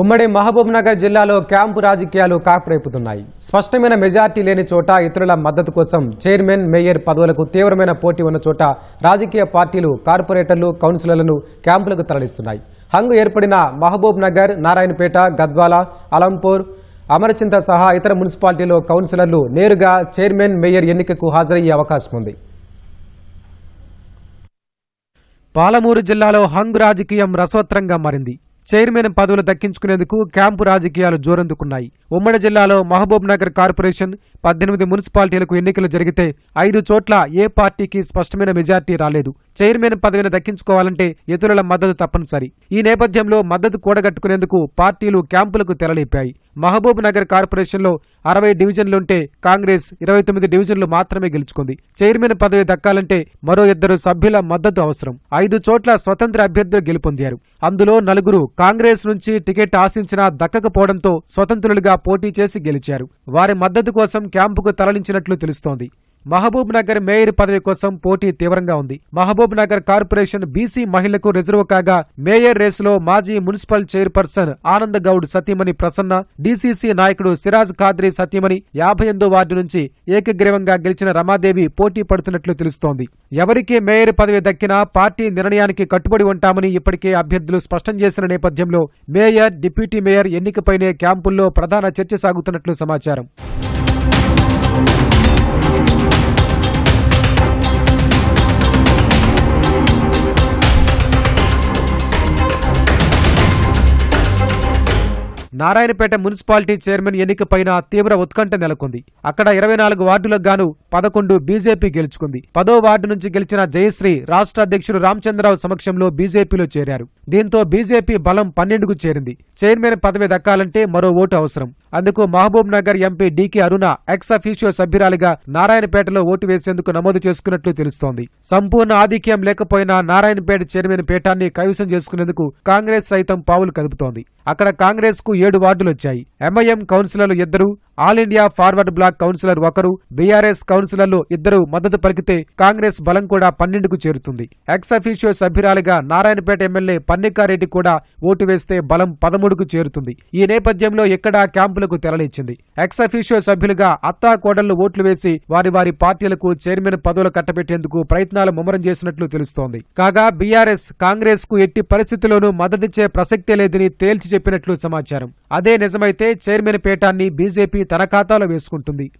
ఉమ్మడి మహబూబ్ నగర్ జిల్లాలో క్యాంపు రాజకీయాలు కాకరేపుతున్నాయి. స్పష్టమైన మెజార్టీ లేని చోట ఇతరుల మద్దతు కోసం చైర్మన్ మేయర్ పదవులకు తీవ్రమైన పోటీ ఉన్న చోట రాజకీయ పార్టీలు కార్పొరేటర్లు కౌన్సిలర్లను క్యాంపులకు తరలిస్తున్నాయి. హంగు ఏర్పడిన మహబూబ్ నగర్ నారాయణపేట గద్వాల అలంపూర్ అమరచింత సహా ఇతర మున్సిపాలిటీలో కౌన్సిలర్లు నేరుగా చైర్మన్ మేయర్ ఎన్నికకు హాజరయ్యే అవకాశం ఉంది. పాలమూరు జిల్లాలో హంగ్ రాజకీయం రసవత్రంగా మారింది. చైర్మన్ పదవులు దక్కించుకునేందుకు క్యాంపు రాజకీయాలు జోరందుకున్నాయి. ఉమ్మడి జిల్లాలో మహబూబ్ నగర్ కార్పొరేషన్ పద్దెనిమిది మున్సిపాలిటీలకు ఎన్నికలు జరిగితే ఐదు చోట్ల ఏ పార్టీకి స్పష్టమైన మెజార్టీ రాలేదు. చైర్మన్ పదవిని దక్కించుకోవాలంటే ఇతరుల మద్దతు తప్పనిసరి. ఈ నేపథ్యంలో మద్దతు కూడగట్టుకునేందుకు పార్టీలు క్యాంపులకు తెరలేపాయి. మహబూబ్ నగర్ కార్పొరేషన్లో అరవై డివిజన్లుంటే కాంగ్రెస్ ఇరవై తొమ్మిది డివిజన్లు మాత్రమే గెలుచుకుంది. చైర్మన్ పదవి దక్కాలంటే మరో ఇద్దరు సభ్యుల మద్దతు అవసరం. ఐదు చోట్ల స్వతంత్ర అభ్యర్థులు గెలుపొందారు. అందులో నలుగురు కాంగ్రెస్ నుంచి టికెట్ ఆశించినా దక్కకపోవడంతో స్వతంత్రులుగా పోటీ చేసి గెలిచారు. వారి మద్దతు కోసం క్యాంపుకు తరలించినట్లు తెలుస్తోంది. మహబూబ్ నగర్ మేయర్ పదవి కోసం పోటీ తీవ్రంగా ఉంది. మహబూబ్ నగర్ కార్పొరేషన్ బీసీ మహిళకు రిజర్వ్ కాగా మేయర్ రేసులో మాజీ మున్సిపల్ చైర్పర్సన్ ఆనంద్ గౌడ్ సతీమణి ప్రసన్న డీసీసీ నాయకుడు సిరాజ్ ఖాద్రీ సతీమణి యాభై ఎనిమిదో వార్డు నుంచి ఏకగ్రీవంగా గెలిచిన రమాదేవి పోటీ పడుతున్నట్లు తెలుస్తోంది. ఎవరికి మేయర్ పదవి దక్కినా పార్టీ నిర్ణయానికి కట్టుబడి ఉంటామని ఇప్పటికే అభ్యర్థులు స్పష్టం చేసిన నేపథ్యంలో మేయర్ డిప్యూటీ మేయర్ ఎన్నికపైనే క్యాంపుల్లో ప్రధాన చర్చ సాగుతున్నట్లు సమాచారం. నారాయణపేట మున్సిపాలిటీ చైర్మన్ ఎన్నికపైన తీవ్ర ఉత్కంఠ నెలకొంది. అక్కడ ఇరవై నాలుగు వార్డులకు గాను పదకొండు బీజేపీ గెలుచుకుంది. పదో వార్డు నుంచి గెలిచిన జయశ్రీ రాష్ట్ర అధ్యక్షుడు రామచంద్రరావు సమక్షంలో బీజేపీలో చేరారు. దీంతో బీజేపీ బలం పన్నెండుకు చేరింది. చైర్మన్ పదవి దక్కాలంటే మరో ఓటు అవసరం. అందుకు Mahabubnagar MP DK Aruna ex officio సభ్యురాలిగా నారాయణపేటలో ఓటు వేసేందుకు నమోదు చేసుకున్నట్లు తెలుస్తోంది. సంపూర్ణ ఆధిక్యం లేకపోయినా నారాయణపేట చైర్మన్ పీఠాన్ని కైవసం చేసుకునేందుకు కాంగ్రెస్ సైతం పావులు కదుపుతోంది. అక్కడ కాంగ్రెస్కు ఏడు వార్డులు వచ్చాయి ఎంఐఎం కౌన్సిలర్లు ఇద్దరు All India Forward Bloc councillor ఒకరు బీఆర్ఎస్ కౌన్సిలర్లు ఇద్దరు మద్దతు పలికితే కాంగ్రెస్ బలం కూడా పన్నెండుకు చేరుతుంది. ఎక్స్ అఫీషియో సభ్యురాలిగా నారాయణపేట ఎమ్మెల్యే పన్నికారెడ్డి కూడా ఓటు వేస్తే బలం పదమూడుకు చేరుతుంది. ఈ నేపథ్యంలో ఎక్కడా క్యాంపులకు తెరలిచ్చింది ఎక్స్ అఫీషియో సభ్యులుగా అత్తా కోడళ్ళు ఓట్లు వేసి వారి వారి పార్టీలకు చైర్మన్ పదవులు కట్టబెట్టేందుకు ప్రయత్నాలు ముమ్మరం చేసినట్లు తెలుస్తోంది. కాగా బీఆర్ఎస్ కాంగ్రెస్కు ఎట్టి పరిస్థితుల్లోనూ మద్దతిచ్చే ప్రసక్తే లేదని తేల్చి చెప్పినట్లు సమాచారం. అదే నిజమైతే చైర్మన్ పీఠాన్ని బీజేపీ తన ఖాతాలో వేసుకుంటుంది.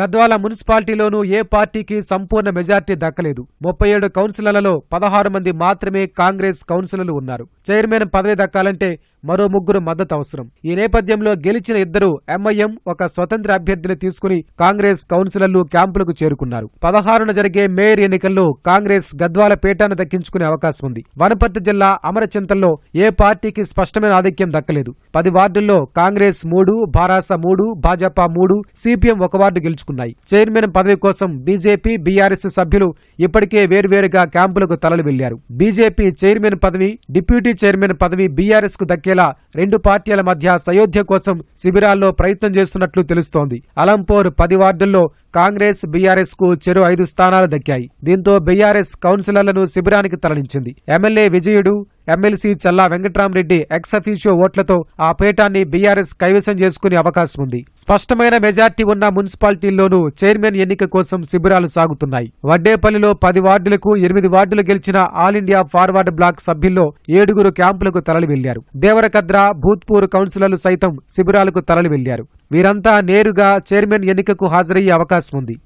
గద్వాల మున్సిపాలిటీలోనూ ఏ పార్టీకి సంపూర్ణ మెజార్టీ దక్కలేదు. ముప్పై ఏడు కౌన్సిలర్లలో పదహారు మంది మాత్రమే కాంగ్రెస్ కౌన్సిలర్లు ఉన్నారు. చైర్మన్ పదవి దక్కాలంటే మరో ముగ్గురు మద్దతు అవసరం ఈ నేపథ్యంలో గెలిచిన ఇద్దరు ఎంఐఎం ఒక స్వతంత్ర అభ్యర్థిని తీసుకుని కాంగ్రెస్ కౌన్సిలర్లు క్యాంపులకు చేరుకున్నారు. పదహారున జరిగే మేయర్ ఎన్నికల్లో కాంగ్రెస్ గద్వాల పీఠాన్ని దక్కించుకునే అవకాశం ఉంది వనపర్తి జిల్లా అమరచింతల్లో ఏ పార్టీకి స్పష్టమైన ఆధిక్యం దక్కలేదు. పది వార్డుల్లో కాంగ్రెస్ మూడు భారాస మూడు భాజపా మూడు సిపిఎం ఒక వార్డు గెలుచుకున్నాయి. చైర్మన్ పదవి కోసం బీజేపీ బీఆర్ఎస్ సభ్యులు ఇప్పటికే వేర్వేరుగా క్యాంపులకు తరలి వెళ్ళారు బీజేపీ చైర్మన్ పదవి డిప్యూటీ చైర్మన్ పదవి బీఆర్ఎస్కు దక్కేలా రెండు పార్టీల మధ్య సయోధ్య కోసం శిబిరాల్లో ప్రయత్నం చేస్తున్నట్లు తెలుస్తోంది. అలంపూర్ పది వార్డుల్లో కాంగ్రెస్ బీఆర్ఎస్కు చెరు ఐదు స్థానాలు దక్కాయి. దీంతో బీఆర్ఎస్ కౌన్సిలర్లను శిబిరానికి తరలించింది. MLA Vijayudu MLC Challa Venkatramireddy ex ఓట్లతో ఆ పీఠాన్ని బీఆర్ఎస్ కైవసం చేసుకునే అవకాశం ఉంది స్పష్టమైన మెజార్టీ ఉన్న మున్సిపాలిటీల్లోనూ చైర్మన్ ఎన్నిక కోసం శిబిరాలు సాగుతున్నాయి. వడ్డేపల్లిలో పది వార్డులకు ఎనిమిది వార్డులు గెలిచిన ఆల్ ఇండియా ఫార్వర్డ్ బ్లాక్ సభ్యుల్లో ఏడుగురు క్యాంపులకు తరలి వెళ్ళారు దేవరకద్ర భూత్పూర్ కౌన్సిలర్లు సైతం శిబిరాలకు తరలి వెళ్ళారు వీరంతా నేరుగా చైర్మన్ ఎన్నికకు హాజరయ్యే అవకాశం ఉంది